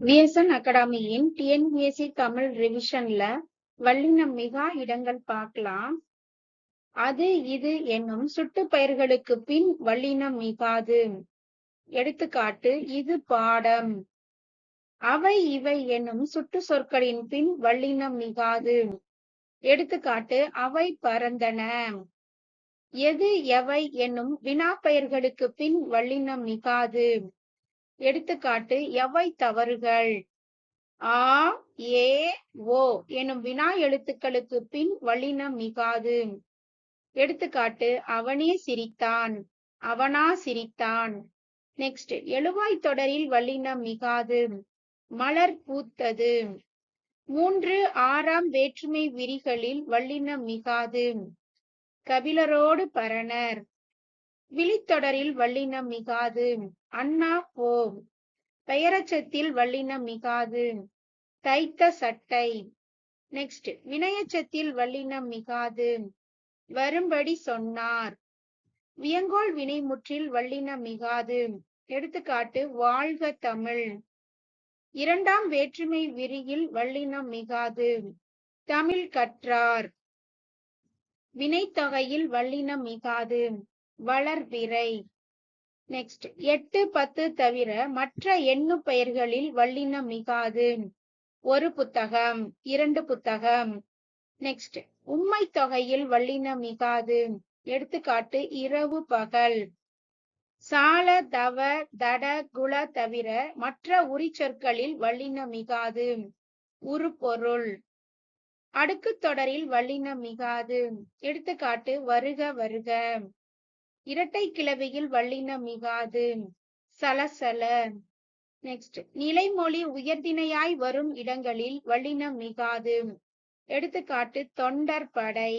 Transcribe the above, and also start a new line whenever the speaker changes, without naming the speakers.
VSN அகாடமியின் TNPSC Tamil ரிவிஷன்ல வல்லினம் மிகா இடங்கள் பார்க்கலாம். அது இது என்னும் சுட்டு பெயர்களுக்கு பின் வல்லினம் மிகாது. எடுத்துக்காட்டு இது பாடம். அவை இவை என்னும் சுட்டு சொற்களின் பின் வல்லினம் மிகாது. எடுத்துக்காட்டு அவை பறந்தன. எது எவை என்னும் வினா பெயர்களுக்கு பின் வல்லினம் மிகாது. எடுத்துக்காட்டு எவை தவறுகள்? ஆ ஏ ஓ எனும் வினா எழுத்துக்களுக்கு பின் வல்லினம் மிகாது. எடுத்துக்காட்டு அவனே சிரித்தான். அவனா சிரித்தான். நெக்ஸ்ட் எழுவாய் தொடரில் வல்லினம் மிகாது. மலர் பூத்தது. மூன்று ஆறாம் வேற்றுமை விரிகளில் வல்லினம் மிகாது. கபிலரோடு பரணர். விழித்தொடரில் வல்லினம் மிகாது. அண்ணா போ. பெயரச்சத்தில் வல்லினம் மிகாது. தைத்த சட்டை. நெக்ஸ்ட் வினையச்சத்தில் வல்லினம் மிகாது. வரும்படி சொன்னார். வியங்கோல் வினைமுற்றில் வல்லினம் மிகாது. எடுத்துக்காட்டு வாழ்க தமிழ். இரண்டாம் வேற்றுமை விரியில் வல்லினம் மிகாது. தமிழ் கற்றார். வினைத்தொகையில் வல்லினம் மிகாது. வளர்பிறை. நெக்ஸ்ட் எட்டு பத்து தவிர மற்ற எண்ணு பெயர்களில் வல்லினம் மிகாது. ஒரு புத்தகம் இரண்டு புத்தகம். நெக்ஸ்ட் உண்மை தொகையில் வல்லினம் மிகாது. எடுத்துக்காட்டு இரவு பகல். சால தவ தட குல தவிர மற்ற உரிச்சொற்களில் வல்லினம் மிகாது. உருப்பொருள் அடுக்கு தொடரில் வல்லினம் மிகாது. எடுத்துக்காட்டு வருக வருக. இரட்டை கிளவியில் வல்லினம் மிகாது. சலசல. நெக்ஸ்ட் நிலைமொழி உயர்திணையாய் வரும் இடங்களில் வல்லினம் மிகாது. எடுத்துக்காட்டு தொண்டர் படை.